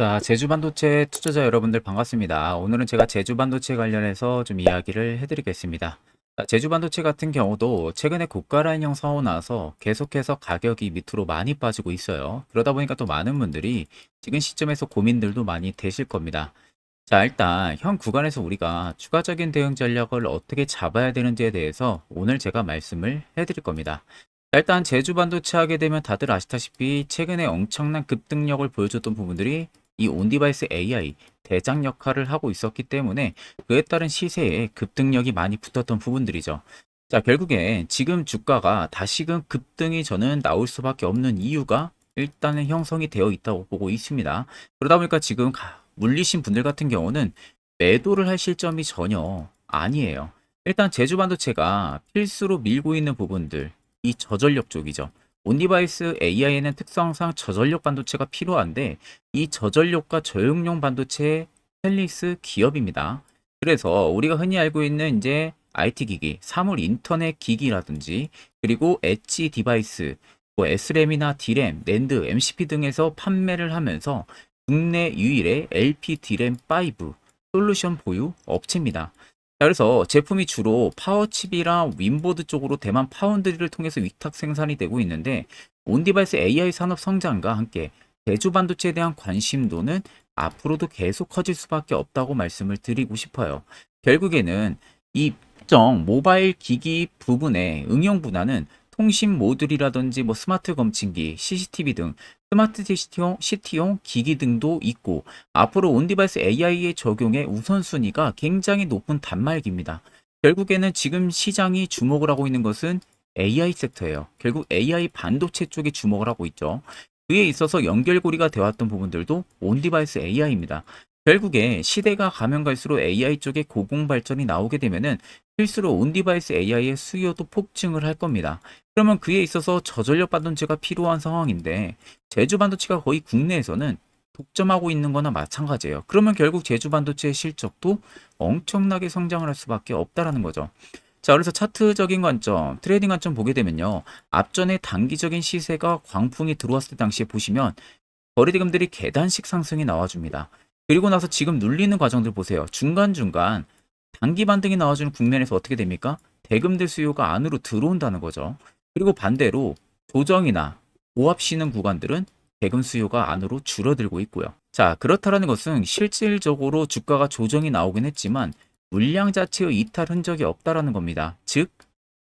자, 제주 반도체 투자자 여러분들 반갑습니다. 오늘은 제가 제주 반도체 관련해서 좀 이야기를 해드리겠습니다. 자, 제주 반도체 같은 경우도 최근에 고가 라인 형성하고 나서 계속해서 가격이 밑으로 많이 빠지고 있어요. 그러다 보니까 또 많은 분들이 지금 시점에서 고민들도 많이 되실 겁니다. 자, 일단 현 구간에서 우리가 추가적인 대응 전략을 어떻게 잡아야 되는지에 대해서 오늘 제가 말씀을 해드릴 겁니다. 자, 일단 제주 반도체 하게 되면 다들 아시다시피 최근에 엄청난 급등력을 보여줬던 부분들이 이 온디바이스 AI 대장 역할을 하고 있었기 때문에 그에 따른 시세에 급등력이 많이 붙었던 부분들이죠. 자, 결국에 지금 주가가 다시금 급등이 저는 나올 수밖에 없는 이유가 일단은 형성이 되어 있다고 보고 있습니다. 그러다 보니까 지금 가- 물리신 분들 같은 경우는 매도를 할 실점이 전혀 아니에요. 일단 제주 반도체가 필수로 밀고 있는 부분들, 이 저전력 쪽이죠. 온디바이스 AI에는 특성상 저전력 반도체가 필요한데 이 저전력과 저용량 반도체의 헬리스 기업입니다. 그래서 우리가 흔히 알고 있는 이제 IT 기기, 사물 인터넷 기기라든지 그리고 엣지 디바이스, 뭐 SRAM이나 DRAM, 낸드, MCP 등에서 판매를 하면서 국내 유일의 LP DRAM5 솔루션 보유 업체입니다. 자, 그래서 제품이 주로 파워칩이랑 윈보드 쪽으로 대만 파운드리를 통해서 위탁 생산이 되고 있는데 온디바이스 AI 산업 성장과 함께 대주 반도체에 대한 관심도는 앞으로도 계속 커질 수밖에 없다고 말씀을 드리고 싶어요. 결국에는 이 특정 모바일 기기 부분의 응용 분야는 통신 모듈이라든지 뭐 스마트 검침기, CCTV 등 스마트 시티용, 시티용 기기 등도 있고 앞으로 온디바이스 AI의 적용의 우선순위가 굉장히 높은 단말기입니다. 결국에는 지금 시장이 주목을 하고 있는 것은 AI 섹터예요. 결국 AI 반도체 쪽에 주목을 하고 있죠. 그에 있어서 연결고리가 되었던 부분들도 온디바이스 AI입니다. 결국에 시대가 가면 갈수록 AI 쪽에 고공 발전이 나오게 되면은 필수로 온디바이스 AI의 수요도 폭증을 할 겁니다. 그러면 그에 있어서 저전력 반도체가 필요한 상황인데 제주 반도체가 거의 국내에서는 독점하고 있는 거나 마찬가지예요. 그러면 결국 제주 반도체의 실적도 엄청나게 성장을 할 수밖에 없다라는 거죠. 자, 그래서 차트적인 관점, 트레이딩 관점 보게 되면요. 앞전에 단기적인 시세가 광풍이 들어왔을 때 당시에 보시면 거래대금들이 계단식 상승이 나와줍니다. 그리고 나서 지금 눌리는 과정들 보세요. 중간중간 단기 반등이 나와주는 국면에서 어떻게 됩니까? 대금들 수요가 안으로 들어온다는 거죠. 그리고 반대로 조정이나 쉬는 구간들은 대금 수요가 안으로 줄어들고 있고요. 자, 그렇다라는 것은 실질적으로 주가가 조정이 나오긴 했지만 물량 자체의 이탈 흔적이 없다라는 겁니다. 즉,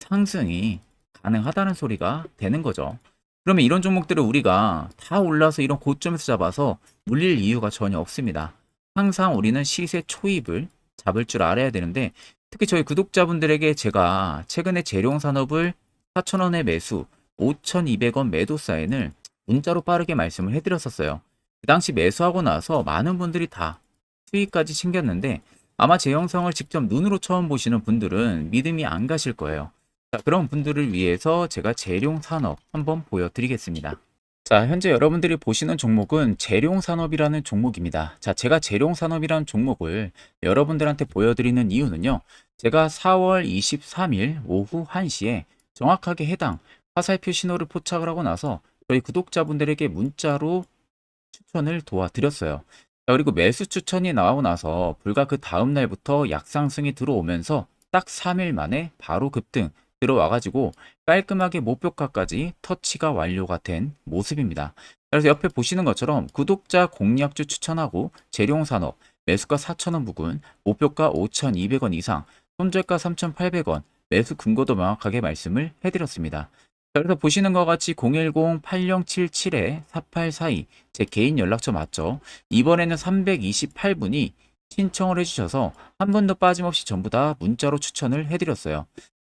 상승이 가능하다는 소리가 되는 거죠. 그러면 이런 종목들을 우리가 다 올라서 이런 고점에서 잡아서 물릴 이유가 전혀 없습니다. 항상 우리는 시세 초입을 잡을 줄 알아야 되는데 특히 저희 구독자분들에게 제가 최근에 재룡 산업을 4,000원에 매수, 5,200원 매도 사인을 문자로 빠르게 말씀을 해드렸었어요. 그 당시 매수하고 나서 많은 분들이 다 수익까지 챙겼는데 아마 제 영상을 직접 눈으로 처음 보시는 분들은 믿음이 안 가실 거예요. 자, 그런 분들을 위해서 제가 재룡 산업 한번 보여드리겠습니다. 자, 현재 여러분들이 보시는 종목은 재룡 산업이라는 종목입니다. 자, 제가 재룡 산업이라는 종목을 여러분들한테 보여드리는 이유는요. 제가 4월 23일 오후 1시에 정확하게 해당 화살표 신호를 포착을 하고 나서 저희 구독자분들에게 문자로 추천을 도와드렸어요. 자, 그리고 매수 추천이 나오고 나서 불과 그 다음 날부터 약상승이 들어오면서 딱 3일 만에 바로 급등 들어와가지고 깔끔하게 목표가까지 터치가 완료가 된 모습입니다. 그래서 옆에 보시는 것처럼 구독자 공략주 추천하고 재룡산업 매수가 4,000원 부근, 목표가 5,200원 이상, 손절가 3,800원, 매수 근거도 명확하게 말씀을 해드렸습니다. 자, 그래서 보시는 것 같이 010-8077-4842 제 개인 연락처 맞죠? 이번에는 328분이 신청을 해주셔서 한 분도 빠짐없이 전부 다 문자로 추천을 해드렸어요.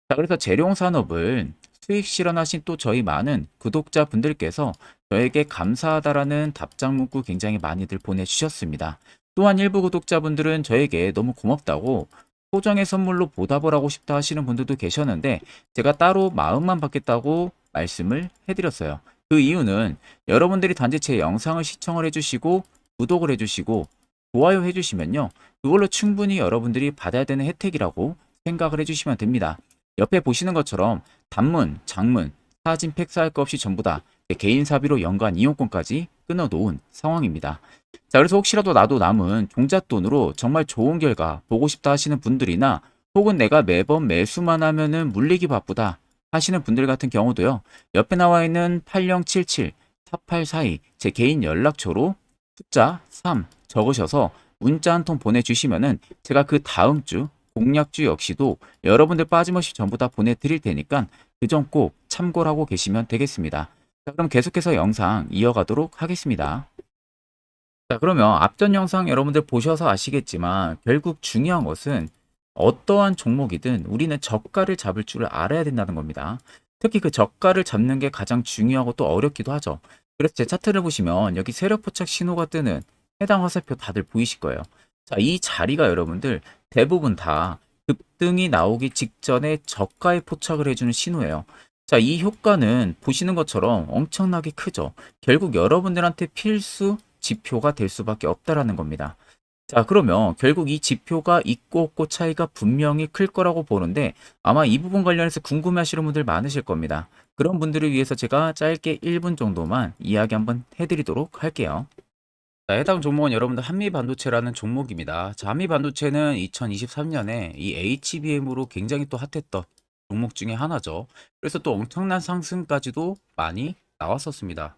자, 그래서 재룡산업을 수익 실현하신 또 저희 많은 구독자분들께서 저에게 감사하다라는 답장 문구 굉장히 많이들 보내주셨습니다. 또한 일부 구독자분들은 저에게 너무 고맙다고 소정의 선물로 보답을 하고 싶다 하시는 분들도 계셨는데 제가 따로 마음만 받겠다고 말씀을 해드렸어요. 그 이유는 여러분들이 단지 제 영상을 시청을 해주시고 구독을 해주시고 좋아요 해주시면요. 그걸로 충분히 여러분들이 받아야 되는 혜택이라고 생각을 해주시면 됩니다. 옆에 보시는 것처럼 단문, 장문, 사진 팩스할 것 없이 전부 다제 개인 사비로 연간 이용권까지 끊어놓은 상황입니다. 자, 그래서 혹시라도 나도 남은 종잣돈으로 정말 좋은 결과 보고 싶다 하시는 분들이나 혹은 내가 매번 매수만 하면은 물리기 바쁘다 하시는 분들 같은 경우도요. 옆에 나와 있는 8077 4842 제 개인 연락처로 숫자 3 적으셔서 문자 한 통 보내주시면은 제가 그 다음 주 공략주 역시도 여러분들 빠짐없이 전부 다 보내드릴 테니까 그 점 꼭 참고를 하고 계시면 되겠습니다. 자, 그럼 계속해서 영상 이어가도록 하겠습니다. 자, 그러면 앞전 영상 여러분들 보셔서 아시겠지만 결국 중요한 것은 어떠한 종목이든 우리는 저가를 잡을 줄 알아야 된다는 겁니다. 특히 그 저가를 잡는 게 가장 중요하고 또 어렵기도 하죠. 그래서 제 차트를 보시면 여기 세력 포착 신호가 뜨는 해당 화살표 다들 보이실 거예요. 자, 이 자리가 여러분들 대부분 다 급등이 나오기 직전에 저가에 포착을 해주는 신호예요. 자, 이 효과는 보시는 것처럼 엄청나게 크죠. 결국 여러분들한테 필수 지표가 될 수밖에 없다라는 겁니다. 자, 그러면 결국 이 지표가 있고 없고 차이가 분명히 클 거라고 보는데 아마 이 부분 관련해서 궁금해 하시는 분들 많으실 겁니다. 그런 분들을 위해서 제가 짧게 1분 정도만 이야기 한번 해드리도록 할게요. 자, 해당 종목은 여러분들 한미반도체라는 종목입니다. 자, 한미반도체는 2023년에 이 HBM으로 굉장히 또 핫했던 종목 중에 하나죠. 그래서 또 엄청난 상승까지도 많이 나왔었습니다.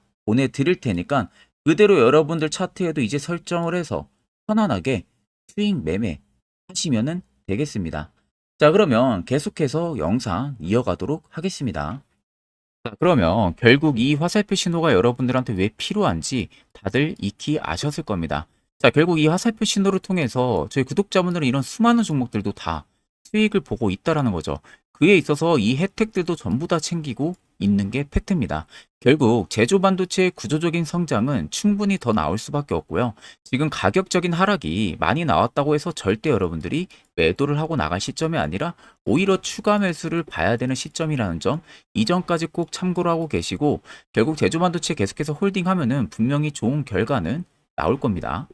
보내드릴 테니까 그대로 여러분들 차트에도 이제 설정을 해서 편안하게 수익 매매 하시면은 되겠습니다. 자, 그러면 계속해서 영상 이어가도록 하겠습니다. 자, 그러면 결국 이 화살표 신호가 여러분들한테 왜 필요한지 다들 익히 아셨을 겁니다. 자, 결국 이 화살표 신호를 통해서 저희 구독자분들은 이런 수많은 종목들도 다 수익을 보고 있다라는 거죠. 그에 있어서 이 혜택들도 전부 다 챙기고 있는 게 팩트입니다. 결국 제조 반도체의 구조적인 성장은 충분히 더 나올 수밖에 없고요. 지금 가격적인 하락이 많이 나왔다고 해서 절대 여러분들이 매도를 하고 나갈 시점이 아니라 오히려 추가 매수를 봐야 되는 시점이라는 점 이전까지 꼭 참고를 하고 계시고 결국 제조 반도체 계속해서 홀딩하면은 분명히 좋은 결과는 나올 겁니다.